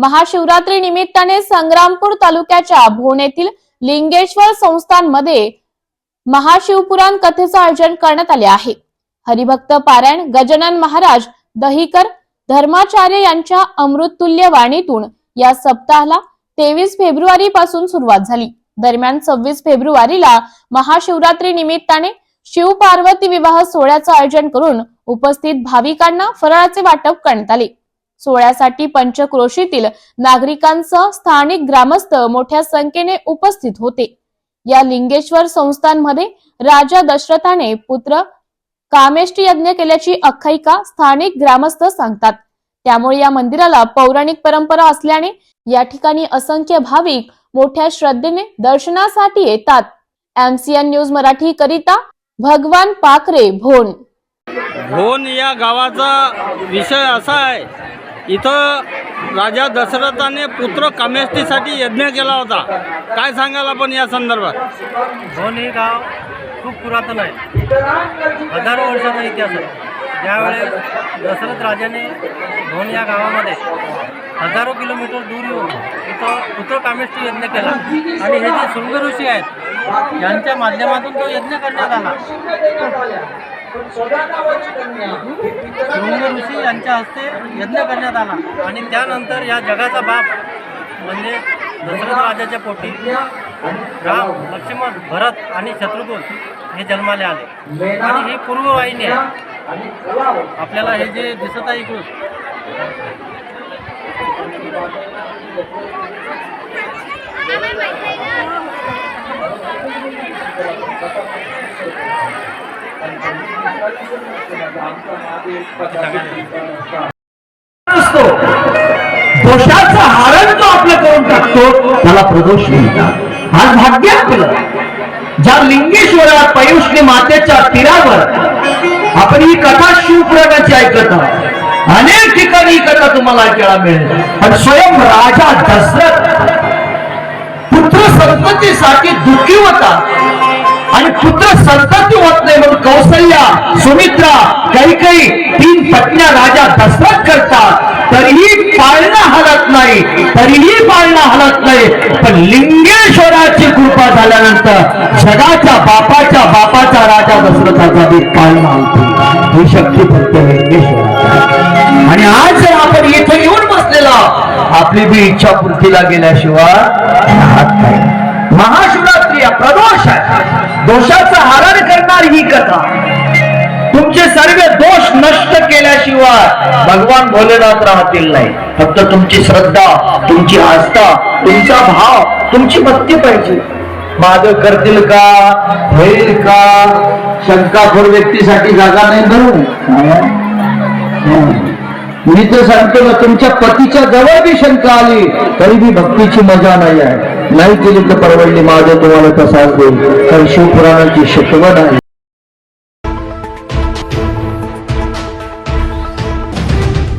महाशिवरात्री निमित्ताने संग्रामपूर तालुक्याच्या भोन येथील लिंगेश्वर संस्थांमध्ये महाशिवपुराण कथेचं आयोजन करण्यात आले आहे. हरिभक्त पारायण गजानन महाराज दहिकर धर्माचार्य यांच्या अमृततुल्य वाणीतून या सप्ताहाला तेवीस फेब्रुवारी पासून सुरुवात झाली. दरम्यान सव्वीस फेब्रुवारीला महाशिवरात्री निमित्ताने शिव पार्वती विवाह सोहळ्याचं आयोजन करून उपस्थित भाविकांना फराळाचे वाटप करण्यात आले. सोहळ्यासाठी पंचक्रोशीतील नागरिकांसह स्थानिक ग्रामस्थ मोठ्या संख्येने उपस्थित होते. या लिंगेश्वर संस्थांमध्ये राजा दशरथाने पुत्र कामेष्टी यज्ञ केल्याची आख्यायिका स्थानिक ग्रामस्थ सांगतात. त्यामुळे या मंदिराला पौराणिक परंपरा असल्याने या ठिकाणी असंख्य भाविक मोठ्या श्रद्धेने दर्शनासाठी येतात. एमसीएन न्यूज मराठी करिता भगवान पाखरे भोन भोन या गावाचा विषय असा आहे इथं राजा दशरथाने पुत्र कामेष्टीसाठी यज्ञ केला होता. काय सांगाल आपण या संदर्भात? भोन हे गाव खूप पुरातन आहे. हजारो वर्षाचा इतिहास आहे. ज्यावेळेस दशरथ राजाने धोन या गावामध्ये हजारो किलोमीटर दूर येऊन इथं पुत्र कामेष्टी यज्ञ केला. आणि हे जे शृंग ऋषी आहेत यांच्या माध्यमातून तो यज्ञ करण्यात आला. शृंग ऋषी यांच्या हस्ते यज्ञ करण्यात आला. आणि त्यानंतर या जगाचा बाप म्हणजे दशरथ राजाच्या पोटी राम लक्ष्मण भरत आणि शत्रुघ्न हे जन्माले आले. आणि ही पूर्ववाहिनी आहे. आपल्याला हे जे दिसत आहे इकडून. असतो. दोषाचा हारण जो आपलं करून टाकतो त्याला प्रदोष म्हणतात आज भाग्य आपलं ज्या लिंगेश्वरा पयुष्णी मातेच्या तीरावर आपण ही कथा शिवपुराणाची ऐकत आहोत. अनेक ठिकाणी ही कथा तुम्हाला ऐकायला मिळेल. पण स्वयं राजा दशरथ पुत्र संपत्तीसाठी दुःखी होता. आणि पुत्र संतती होत नाही म्हणून कौशल्या सुमित्रा काही काही तीन पत्न्या राजा दशरथ करतात. तरीही पाळणं हलत नाही तरीही पाळणं हलत नाही. पण लिंगेश्वराची कृपा झाल्यानंतर जगाच्या बापाच्या बापाचा राजा दशरथाचा बी पाळणं हलते ही शक्ती फक्त लिंगेश्वर आणि आज जर आपण इथे येऊन बसलेला आपली बी इच्छा पूर्तीला गेल्याशिवाय राहत नाही महाशिवरात्री हा प्रदोष आहे दोषाचं हरण करणार ही कथा. तुमचे सर्व दोष नष्ट केल्याशिवाय भगवान भोलेनाथ राहतील नाही. फक्त तुमची श्रद्धा तुमची आस्था तुमचा भाव तुमची भक्ती पाहिजे. माझं करतील का? होईल का? शंकाखोर व्यक्तीसाठी जागा नाही बरोबर मी तर सांगतो ना तुमच्या पतीच्या जवळ बी शंका आली तरी बी भक्तीची मजा नाही आहे. नाही केली तर परवडली माझं तुम्हाला तसाच देईल. कारण शिवपुराणाची शिकवण आहे.